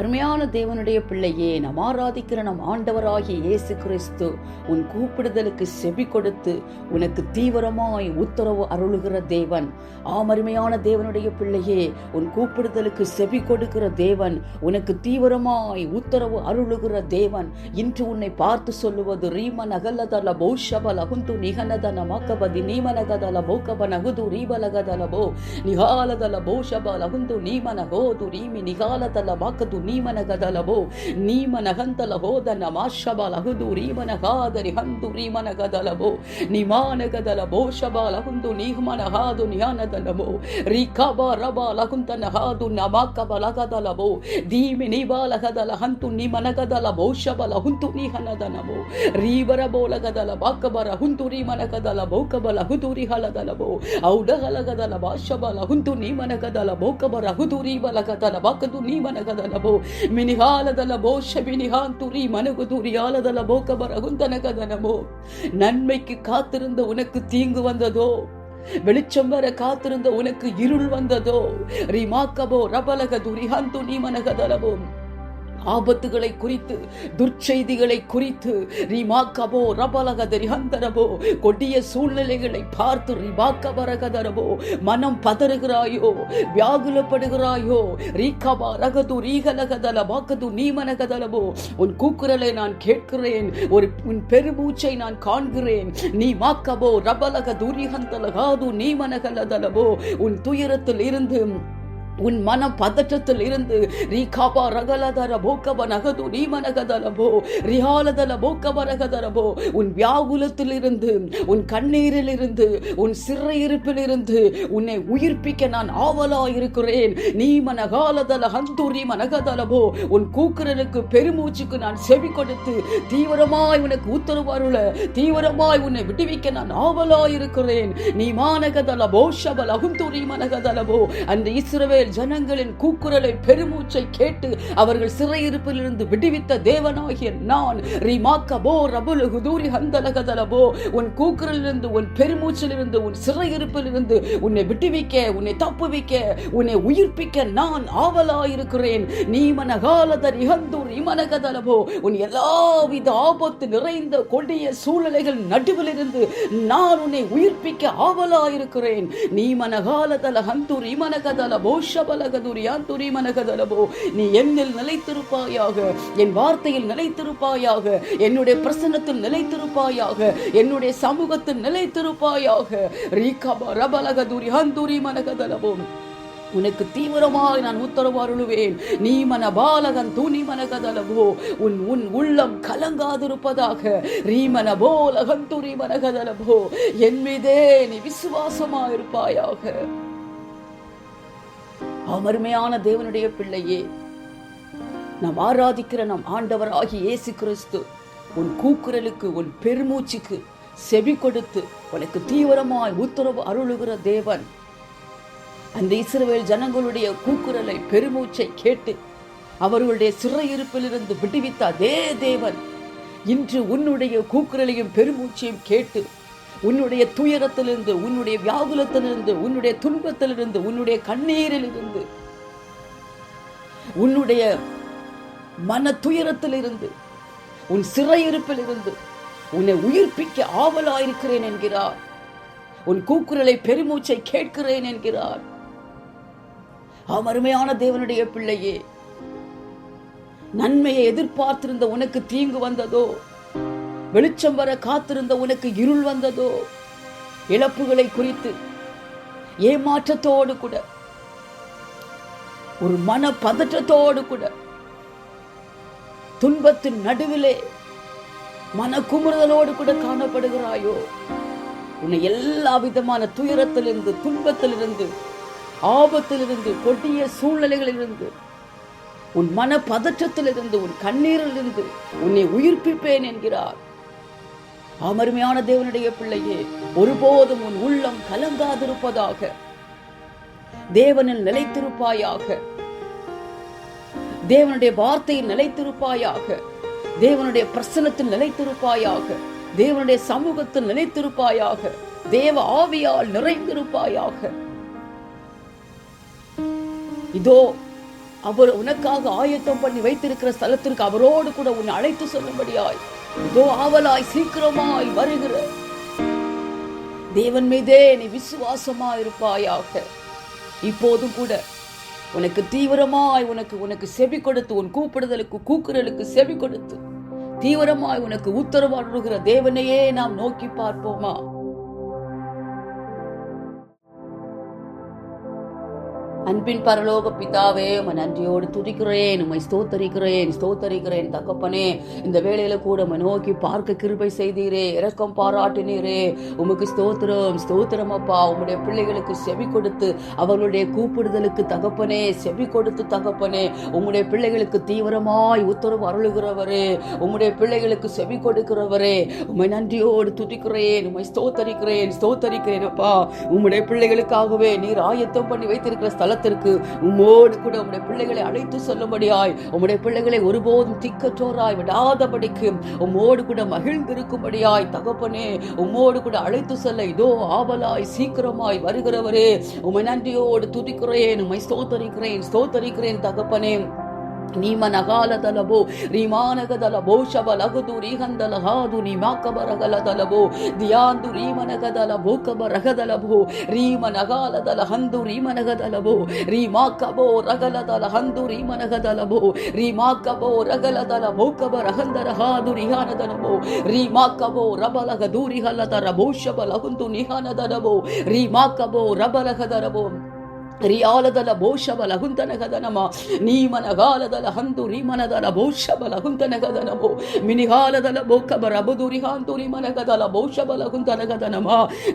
அருமையான தேவனுடைய பிள்ளையே நம் ஆராதிக்கிற நம் ஆண்டவராகிய இயேசு கிறிஸ்து உன் கூப்பிடுதலுக்கு செவி கொடுத்து உனக்கு தீவிரமாய் உத்தரவு அருளுகிற தேவன். ஆமருமையான தேவனுடைய பிள்ளையே உன் கூப்பிடுதலுக்கு செவி கொடுக்கிற தேவன் உனக்கு தீவிரமாய் உத்தரவு அருளுகிற தேவன். இன்று உன்னை பார்த்து சொல்லுவது ரீம அகல்லதல பௌஷபல ஹுந்து நிகனதன மக்கபதி நீமனகதல போக்கப நகுது ரீபலகதல போ நிகாலதல பௌஷபல ஹுந்து நீமன ஹோது ரீமி நிகாலதல மாக்கது ನೀಮನಗದಲವೋ ನೀಮನಗಂತಲಹೋದನ ಮಾಶಬಲಹುದು ರೀಮನಗಾದರಿ ಹಂದು ರೀಮನಗದಲವೋ ನಿಮಾನಗದಲಬೋ ಶಬಲಹುಂದು ನೀಮನಹಾದು ನಿಯಾನದಲವೋ ರಿಕಬ ರಬ ಲಹುಂತನ ಹಾದು ನಮಾಕಬಲಗದಲವೋ ದೀಮಿ ನಿಬಾಲಗದಲ ಹಂತು ನಿಮನಗದಲ ಬಹುಶಬಲ ಹುಂತು ನಿಹನದನವೋ ರೀಬರ ಬೋಲಗದಲ ಬಾಕಬರ ಹುಂತು ರೀಮನಗದಲ ಬಹುಕಬಲ ಹುದುರಿ ಹಲದಲವೋ ಔಡಹಲಗದಲ ಭಾಷಬಲ ಹುಂತು ನೀಮನಗದಲ ಬಹುಕಬರ ಹುದುರಿ ಬಲಗದಲ ಬಾಕದು மினிகாலதல போஷ மினிகாந்துரி மனுகுதுரி ஆலதல போக்கபர் அகுந்தனகதனமோ நன்மைக்கு காத்திருந்த உனக்கு தீங்கு வந்ததோ? வெளிச்சம் வர காத்திருந்த உனக்கு இருள் வந்ததோ? ரிமாக்கபோ ரபலக துரிஹந்து நீ மனகதலவும் ஆபத்துகளை குறித்து துர்ச்செய்திகளை குறித்து ரிமாக்கபோ ரபலகதரி ஹந்தரபோ கொடிய சூழ்நிலைகளை பார்த்து ரிமாக்கபரகதரபோ மனம் பதறுகிறாயோ வியாகுலப்படுகிறாயோ ரீகபா ரகது ரீகலகதல வாக்கது நீமனகதலபோ உன் கூக்குரலை நான் கேட்கிறேன் ஒரு உன் பெருமூச்சை நான் காண்கிறேன் நீ மாக்கபோ ரபலக துரிஹந்தலகாது நீமனகலதலபோ உன் துயரத்தில் இருந்து உன் மனம் பதற்றத்தில் இருந்து ரீகாபா ரகலதர போக்கப நகது நீமனகதரபோ ரிஹாலதல போக்கப ரகதரபோ உன் வியாகுலத்தில் இருந்து உன் கண்ணீரில் இருந்து உன் சிறையிருப்பில் இருந்து உன்னை உயிர்ப்பிக்க நான் ஆவலா இருக்கிறேன் நீ மனகாலதல ஹந்தூரி மனகதலபோ உன் கூக்குரலுக்கு பெருமூச்சுக்கு நான் செவி கொடுத்து தீவிரமாய் உனக்கு உத்தரவு தீவிரமாய் உன்னை விடுவிக்க நான் ஆவலா இருக்கிறேன் நீ மானகதல போஷபல ஹுந்தூரி மனகதலபோ அந்த இஸ்ரவேல் ஜனங்களின் கூக்குரலை பெருமூச்சை கேட்டு அவர்கள் சிறையிருப்பிலிருந்து விடுவித்த தேவனாகிய நான் ரிமாக்கபோ ரபுலு ஹுதூரி ஹந்தலகதலபோ உன் கூக்குரலிருந்து உன் பெருமூச்சிலிருந்து உன் சிறையிருப்பிலிருந்து உன்னை விடுவிக்க உன்னை தப்புவிக்க உன்னை உயிர்ப்பிக்க நான் ஆவலாயிருக்கிறேன். நீ மனகாலதர் இகந்தூர் இமனகதலபோ உன் எல்லாவித ஆபத்து நிறைந்த கொடிய சூழ்நிலைகள் நடுவில் இருந்து நான் உன்னை உயிர்ப்பிக்க ஆவலாயிருக்கிறேன். நீ மனகாலதல ஹந்தூர் இமனகதல போஷ போஷபலகதுரியாந்துரி துரிமனகதலபோ. நீ என்னில் நிலைத்திருப்பாயாக என் வார்த்தையில் நிலைத்திருப்பாயாக என்னுடைய பிரசன்னத்தில் நிலைத்திருப்பாயாக என்னுடைய சமூகத்தில் நிலைத்திருப்பாயாக. ரீகப ரபலகதுரி ஹந்துரி உனக்கு தீவிரமாக நான் உத்தரவு அருளுவேன். நீ மன பாலகன் துணி மனகதலவோ உன் உன் உள்ளம் கலங்காதிருப்பதாக. ரீமன போலகன் துரி மனகதலவோ என் மீதே நீ விசுவாசமாயிருப்பாயாக. அமருமையான தேவனுடைய பிள்ளையே. நாம் ஆராதிக்கிற நம் ஆண்டவர் ஆகி இயேசு கிறிஸ்து உன் கூக்குரலுக்கு உன் பெருமூச்சுக்கு செவி கொடுத்து உனக்கு தீவிரமாய் உத்தரவு அருளுகிற தேவன். அந்த இஸ்ரவேல் ஜனங்களுடைய கூக்குரலை பெருமூச்சை கேட்டு அவர்களுடைய சிறையிருப்பிலிருந்து விடுவித்த அதே தேவன் இன்று உன்னுடைய கூக்குரலையும் பெருமூச்சையும் கேட்டு உன்னுடைய துயரத்திலிருந்து உன்னுடைய வியாகுலத்திலிருந்து உன்னுடைய துன்பத்திலிருந்து உன்னுடைய கண்ணீரிலிருந்து உன்னுடைய மன துயரத்திலிருந்து உன் சிறையிருப்பிலிருந்து உன்னை உயிர்ப்பிக்க ஆவலாயிருக்கிறேன் என்கிறார். உன் கூக்குரலை பெருமூச்சை கேட்கிறேன் என்கிறார். ஆம் அருமையான தேவனுடைய பிள்ளையே நன்மையை எதிர்பார்த்திருந்த உனக்கு தீங்கு வந்ததோ? வெளிச்சம் வர காத்திருந்த உனக்கு இருள் வந்ததோ? இழப்புகளை குறித்து ஏமாற்றத்தோடு கூட ஒரு மன பதற்றத்தோடு கூட துன்பத்தின் நடுவிலே மன குமுறுதலோடு கூட காணப்படுகிறாயோ? உன்னை எல்லா விதமான துயரத்திலிருந்து துன்பத்திலிருந்து ஆபத்திலிருந்து கொடிய சூழ்நிலைகளிலிருந்து உன் மன பதற்றத்திலிருந்து உன் கண்ணீரிலிருந்து உன்னை உயிர்ப்பிப்பேன் என்கிறார். ஆமருமையான தேவனுடைய பிள்ளையே ஒருபோதும் உன் உள்ளம் கலங்காதிருப்பதாக தேவனில் நிலைத்திருப்பாயாக தேவனுடைய வார்த்தையில் நிலைத்திருப்பாயாக தேவனுடைய பிரசனத்தில் நிலைத்திருப்பாயாக தேவனுடைய சமூகத்தில் நிலைத்திருப்பாயாக தேவ ஆவியால் நிறைந்திருப்பாயாக. இதோ அவர் உனக்காக ஆயத்தம் பண்ணி வைத்திருக்கிற ஸ்தலத்திற்கு அவரோடு கூட உன்னை அழைத்து சொல்லும்படியாய். இதோ ஆவலாய் சீக்கிரமாய் வருகிற. தேவன் மீதே நீ விசுவாசமா இருப்பாயாக இப்போதும் கூட உனக்கு தீவிரமாய் உனக்கு உனக்கு செவி கொடுத்து உன் கூப்பிடுதலுக்கு கூக்குரலுக்கு செவி கொடுத்து தீவிரமாய் உனக்கு உத்தரவாடுகிற தேவனையே நாம் நோக்கி பார்ப்போமா? அன்பின் பரலோக பிதாவே உம்மை நன்றியோடு துதிக்கிறேன் உம்மை ஸ்தோத்தரிக்கிறேன் ஸ்தோத்தரிக்கிறேன் தகப்பனே. இந்த வேளையில கூட உம்மை நோக்கி பார்க்க கிருபை செய்தீரே இரக்கம் பாராட்டினீரே. உமக்கு ஸ்தோத்திரம் ஸ்தோத்திரம் அப்பா. உம்முடைய பிள்ளைகளுக்கு செவி கொடுத்து அவர்களுடைய கூப்பிடுதலுக்கு தகப்பனே செவி கொடுத்து தகப்பனே. உம்முடைய பிள்ளைகளுக்கு தீவிரமாய் உத்தரவு அருளுகிறவரே. உம்முடைய பிள்ளைகளுக்கு செவி கொடுக்கிறவரே. உமை நன்றியோடு துதிக்கிறேன் உம்மை ஸ்தோத்தரிக்கிறேன் ஸ்தோத்தரிக்கிறேன் அப்பா. உம்முடைய பிள்ளைகளுக்காகவே நீர் ஆயத்தம் பண்ணி வைத்திருக்கிற ஸ்தலத்திற்கு உம்மோடு கூட உம்முடைய பிள்ளைகளை அழைத்து சொல்லும்படியாய் உம்முடைய பிள்ளைகளை ஒருபோதும் திக்கற்றோராய் விடாதபடிக்கு உம்மோடு கூட மகிழ்ந்திருக்கும்படியாய் தகப்பனே உம்மோடு கூட அழைத்து செல்ல இதோ ஆவலாய் சீக்கிரமாய் வருகிறவரே. உம்மை நன்றியோடு துதிக்கிறேன் உம்மை ஸ்தோத்தரிக்கிறேன் ஸ்தோத்தரிக்கிறேன் தகப்பனே. ನೀಮನಗಾಲದಲಬೋ ರೀಮಾನಗದಲಭೋ ಶಬಲಗದು ರೀಹಂದಲಹಾದು ನೀಮಾಕಬರಗಲದಲಭೋ ದಿಯಾಂದು ರೀಮನಗದಲ ಭೂಕಬ ರಗದಲಭೋ ರೀಮನಗಾಲದಲ ಹಂದು ರೀಮನಗದಲಭೋ ರೀಮಾಕಬೋ ರಗಲದಲ ಹಂದು ರೀಮನಗದಲಭೋ ರೀಮಾಕಬೋ ರಗಲದಲ ಭೂಕಬ ರಹಂದರ ಹಾದು ರಿಹಾನದನಭೋ ರೀಮಾಕಬೋ ರಬಲಗ ದೂರಿಹಲ್ಲದರ ಭೂಷಬಲ ಹುಂದು ನಿಹಾನದನಭೋ ರೀಮಾಕಬೋ ರಬಲಗದರಭೋ ರಿಯಾಲದಲ ಬೋಷಬಲ ಹುಂತನಗದನಮ ನೀಮನಗಾಲದಲ ಹಂದು ರೀಮನದಲ ಬೋಷಬಲ ಹುಂತನಗದನಮೋ ಮಿನಿಗಾಲದಲ ಬೋಕಬರ ಬುದುರಿಹಾಂತು ನಿಮನಗದಲ ಬೋಷಬಲ ಹುಂತನಗದನಮ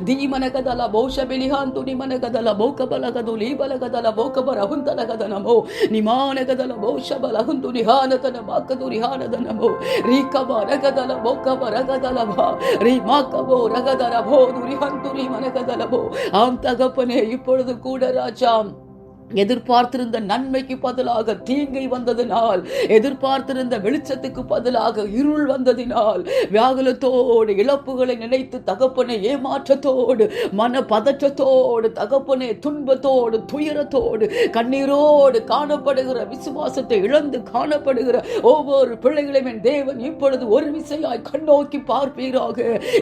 ದೀಮನಗದಲ ಬೋಷ ಬಿಲಿಹಾಂತು ನಿಮನಗದಲ ಬೋಕಬಲಗದು ಲೀಬಲಗದಲ ಬೋಕಬರ ಹುಂತನಗದನಮೋ ನಿಮಾನಗದಲ ಬೋಷಬಲ ಹುಂತು ನಿಹಾನತನ ಮಾಕದು ರಿಹಾನದನಮೋ ರೀಕಬ ರಗದಲ ಬೋಕಬ ರಗದಲ ಬಾ ರೀ மாக்கபோ ரகதர போ துரிஹந்துரி மனகதலபோ ஆம் தகப்பனே இப்பொழுது கூட ராஜா um, எதிர்பார்த்திருந்த நன்மைக்கு பதிலாக தீங்கை வந்ததினால் எதிர்பார்த்திருந்த வெளிச்சத்துக்கு பதிலாக இருள் வந்ததினால் வியாகுலத்தோடு இழப்புகளை நினைத்து தகப்பனை ஏமாற்றத்தோடு மன பதற்றத்தோடு தகப்பனே துன்பத்தோடு துயரத்தோடு கண்ணீரோடு காணப்படுகிற விசுவாசத்தை இழந்து காணப்படுகிற ஒவ்வொரு பிள்ளைகளையும் என் தேவன் இப்பொழுது ஒரு விசையாய் கண்ணோக்கி பார்ப்பீராக.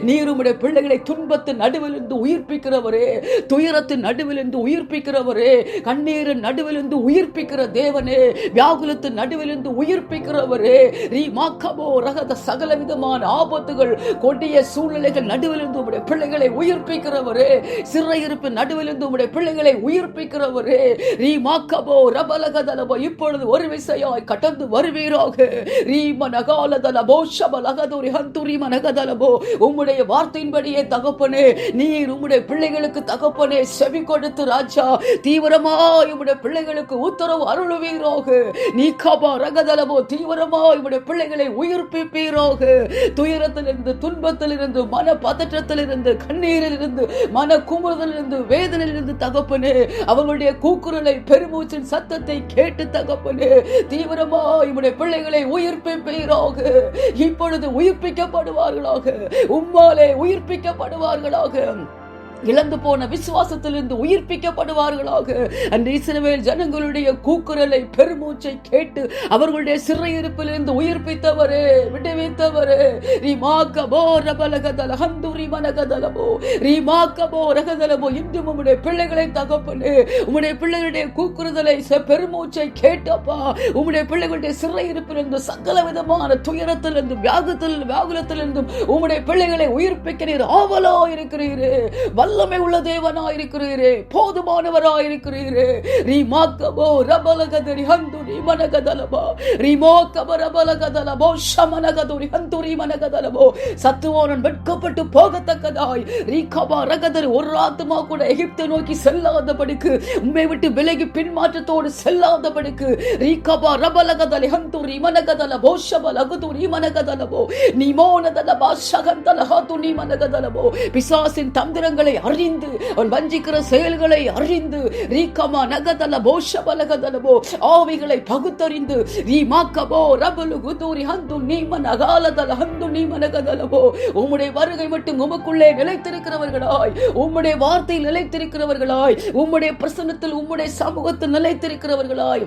நீருமுடைய பிள்ளைகளை துன்பத்தின் நடுவிலிருந்து உயிர்ப்பிக்கிறவரே துயரத்தின் நடுவிலிருந்து உயிர்ப்பிக்கிறவரே கண்ணீர் கண்ணீரின் நடுவிலிருந்து உயிர்ப்பிக்கிற தேவனே வியாகுலத்தின் நடுவிலிருந்து உயிர்ப்பிக்கிறவரே ரீமாக்கமோ ரகத சகல விதமான ஆபத்துகள் கொடிய சூழ்நிலைகள் நடுவிலிருந்து உடைய பிள்ளைகளை உயிர்ப்பிக்கிறவரே சிறையிருப்பின் நடுவிலிருந்து உடைய பிள்ளைகளை உயிர்ப்பிக்கிறவரே ரீமாக்கமோ ரபலகதலபோ இப்பொழுது ஒரு விசையாய் கடந்து வருவீராக. ரீ மனகாலதலபோ ஷபலகதுரி ஹந்துரி மனகதலபோ உம்முடைய வார்த்தையின்படியே தகப்பனே நீர் உம்முடைய பிள்ளைகளுக்கு தகப்பனே செவி கொடுத்து ராஜா தீவிரமாய் உம்முடைய பிள்ளைகளுக்கு உத்தரவு அருளுவீராக. நீ கபா ரகதலபோ தீவிரமா உம்முடைய பிள்ளைகளை உயிர்ப்பிப்பீராக. துயரத்திலிருந்து துன்பத்திலிருந்து மன பதற்றத்திலிருந்து கண்ணீரிலிருந்து மன குமுறுதலிருந்து வேதனையிலிருந்து தகப்பனே அவர்களுடைய கூக்குரலை பெருமூச்சின் சத்தத்தை கேட்டு தகப்பனே தீவிரமா உம்முடைய பிள்ளைகளை உயிர்ப்பிப்பீராக. இப்பொழுது உயிர்ப்பிக்கப்படுவார்களாக. உம்மாலே உயிர்ப்பிக்கப்படுவார்களாக. இழந்து போன விசுவாசத்திலிருந்து உயிர்ப்பிக்கப்படுவார்களாக. அந்த இஸ்ரவேல் ஜனங்களுடைய கூக்குரலை பெருமூச்சை கேட்டு அவர்களுடைய சிறையிருப்பிலிருந்து உயிர்ப்பித்தவரே விடுவித்தவரே. ரீமாக்கபோ ரபலகதல ஹந்துரி மனகதலமோ. ரீமாக்கபோ ரகதலமோ இன்றும் உம்முடைய பிள்ளைகளை தகப்பனு. உம்முடைய பிள்ளைகளுடைய கூக்குறுதலை செ- பெருமூச்சை கேட்டப்பா. உம்முடைய பிள்ளைகளுடைய சிறையிருப்பிலிருந்து சகல விதமான துயரத்திலிருந்து வியாகத்தில் வியாகுலத்திலிருந்தும் உம்முடைய பிள்ளைகளை உயிர்ப்பிக்க நீர் ஆவலா இருக்கிறீரே வல்லமை உள்ள தேவனாயிருக்கிறீரே. போதுமானவராயிருக்கிறீரே. ரீமாக்கபோ ரபலகதரி ஹந்துரி மனகதலபோ. ரீமோக்கப ரபலகதலபோ. ஷமனகதுரி ஹந்துரி மனகதலபோ. சத்துவோனன் வெட்கப்பட்டு போகத்தக்கதாய். ரீகபா ரகதர் ஒரு ஆத்மா கூட எகிப்தை நோக்கி செல்லாதபடிக்கு உண்மை விட்டு விலகி பின்மாற்றத்தோடு செல்லாதபடிக்கு ரீகபா ரபலகதலி ஹந்துரி மனகதலபோ. ஷபலகதுரி மனகதலபோ. நிமோனதலபா ஷகந்தலஹாது நீ மனகதலபோ. பிசாசின் தந்திரங்களை அறிந்து அவன் வஞ்சிக்கிற செயல்களை அறிந்து ரீக்கமா நகதல போஷபலகதலபோ ஆவிகளை பகுத்தறிந்து ரீமாக்கபோ ரபலு குதூரி ஹந்து நீம நகாலதல ஹந்து நீம நகதலபோ உம்முடைய வருகை மட்டும் உமக்குள்ளே நிலைத்திருக்கிறவர்களாய். உம்முடைய வார்த்தையில் நிலைத்திருக்கிறவர்களாய். உம்முடைய பிரசன்னத்தில் உம்முடைய சமூகத்தில் நிலைத்திருக்கிறவர்களாய்.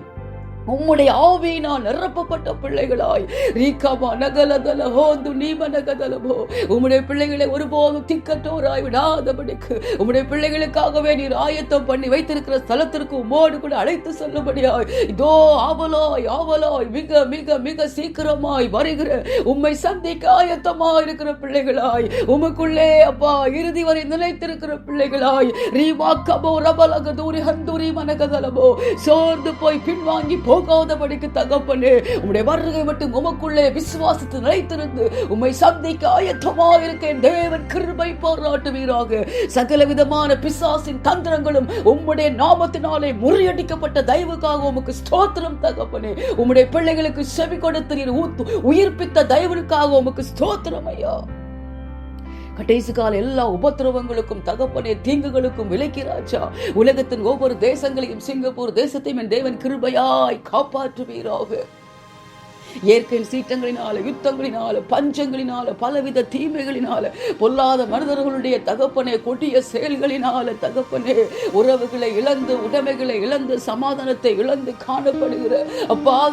உம்முடைய ஆவியினால் நிரப்பப்பட்ட பிள்ளைகளாய். ரீகாமா நகலதல ஹோந்து நீமனகதலபோ உம்முடைய பிள்ளைகளை ஒருபோதும் திக்கற்றோராய் விடாதபடிக்கு. உம்முடைய பிள்ளைகளுக்காகவே நீர் ஆயத்தம் பண்ணி வைத்திருக்கிற ஸ்தலத்திற்கு உம்மோடு கூட அழைத்து செல்லும்படியாய். இதோ ஆவலாய் ஆவலாய் மிக மிக மிக சீக்கிரமாய் வருகிற உம்மை சந்திக்க ஆயத்தமாய் இருக்கிற பிள்ளைகளாய். உமக்குள்ளே அப்பா இறுதி வரை நிலைத்திருக்கிற பிள்ளைகளாய். ரீமாக்கபோ ரபலக தூரி ஹந்தூரி மனகதலபோ. சோர்ந்து போய் பின்வாங்கி போ போகாதபடிக்கு தகப்பனே உம்முடைய வருகை மட்டும் உமக்குள்ளே விசுவாசத்து நிலைத்திருந்து உம்மை சந்திக்க ஆயத்தமா இருக்கேன் தேவன் கிருபை பாராட்டுவீராக. சகல விதமான பிசாசின் தந்திரங்களும் உம்முடைய நாமத்தினாலே முறியடிக்கப்பட்ட தயவுக்காக உமக்கு ஸ்தோத்திரம் தகப்பனே. உம்முடைய பிள்ளைகளுக்கு செவி கொடுத்து உயிர்ப்பித்த தயவுக்காக உமக்கு ஸ்தோத்திரம் ஐயா. கடைசி கால எல்லா உபத்திரவங்களுக்கும் தகப்பனே தீங்குகளுக்கும் விலக்கிறாச்சா? உலகத்தின் ஒவ்வொரு தேசங்களையும் சிங்கப்பூர் தேசத்தையும் என் தேவன் கிருபையாய் காப்பாற்றுவீராக. இயற்கையின் சீற்றங்களினால யுத்தங்களினால பஞ்சங்களினால பலவித தீமைகளினால பொல்லாத மனிதர்களுடைய தகப்பனே கொடிய செயல்களினால தகப்பனே உறவுகளை இழந்து உடைமைகளை இழந்து சமாதானத்தை இழந்து காணப்படுகிற அப்பா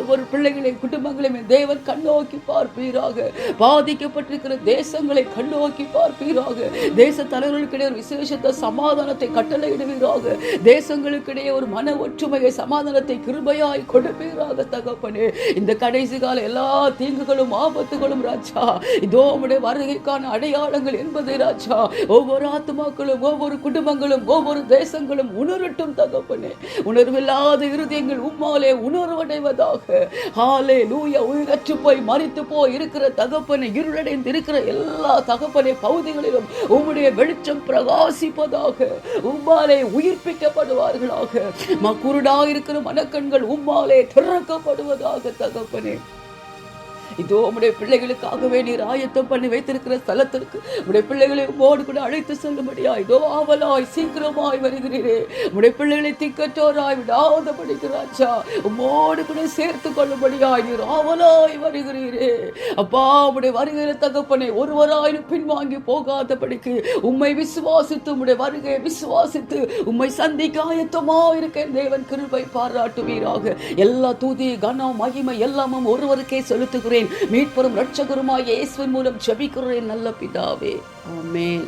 ஒவ்வொரு பிள்ளைகளை குடும்பங்களையும் தேவன் கண்ணோக்கி பார்ப்பீராக. பாதிக்கப்பட்டிருக்கிற தேசங்களை கண்ணோக்கி பார்ப்பீராக. தேச தலைவர்களுக்கிடையே ஒரு விசேஷத்த சமாதானத்தை கட்டளையிடுவீராக. தேசங்களுக்கிடையே ஒரு மன ஒற்றுமையை சமாதானத்தை கிருபையாய் கொடுப்பீராக தகப்பனே. இந்த கடைசி கால எல்லா தீங்குகளும் ஆபத்துகளும் ராஜா. இதோ உம்முடைய வருகைக்கான அடையாளங்கள் என்பதை ராஜா. ஒவ்வொரு ஆத்மாக்களும் ஒவ்வொரு குடும்பங்களும் ஒவ்வொரு தேசங்களும் உணரட்டும் தகப்பனே. உணர்வில்லாத இருதயங்கள் உம்மாலே உணர்வடைவதாக. ஹாலே லூயா உயிரற்று போய் மறித்து போய் இருக்கிற தகப்பனை இருளடைந்து இருக்கிற எல்லா தகப்பனை பகுதிகளிலும் உம்முடைய வெளிச்சம் பிரகாசிப்பதாக. உம்மாலே உயிர்ப்பிக்கப்படுவார்களாக. ம குருடாக இருக்கிற மனக்கண்கள் உம்மாலே திறக்கப்படுவதாக தகப்பனே இதோ உடைய பிள்ளைகளுக்காகவே நீர் ஆயத்தம் பண்ணி வைத்திருக்கிற ஸ்தலத்திற்கு உடைய பிள்ளைகளை உம்மோடு கூட அழைத்து செல்லும்படியா? இதோ ஆவலாய் சீக்கிரமாய் வருகிறீரே. உடைய பிள்ளைகளை திக்கற்றோராய் விடாத படிக்கிறாச்சா உம்மோடு கூட சேர்த்து கொள்ளும்படியாய் நீர் ஆவலாய் வருகிறீரே. அப்பா உடைய வருகிற தகப்பனை ஒருவராயினும் பின்வாங்கி போகாத படிக்கு உம்மை விசுவாசித்து உடைய வருகையை விசுவாசித்து உம்மை சந்திக்க ஆயத்தமா இருக்கேன் தேவன் கிருபை பாராட்டுவீராக. எல்லா தூதி கனம் மகிமை எல்லாமும் ஒருவருக்கே செலுத்துகிறேன். மீட்பெரும் ரட்சகருமாய் இயேசுவின் மூலம் ஜெபிக்கிறேன் நல்ல பிதாவே. ஆமென்.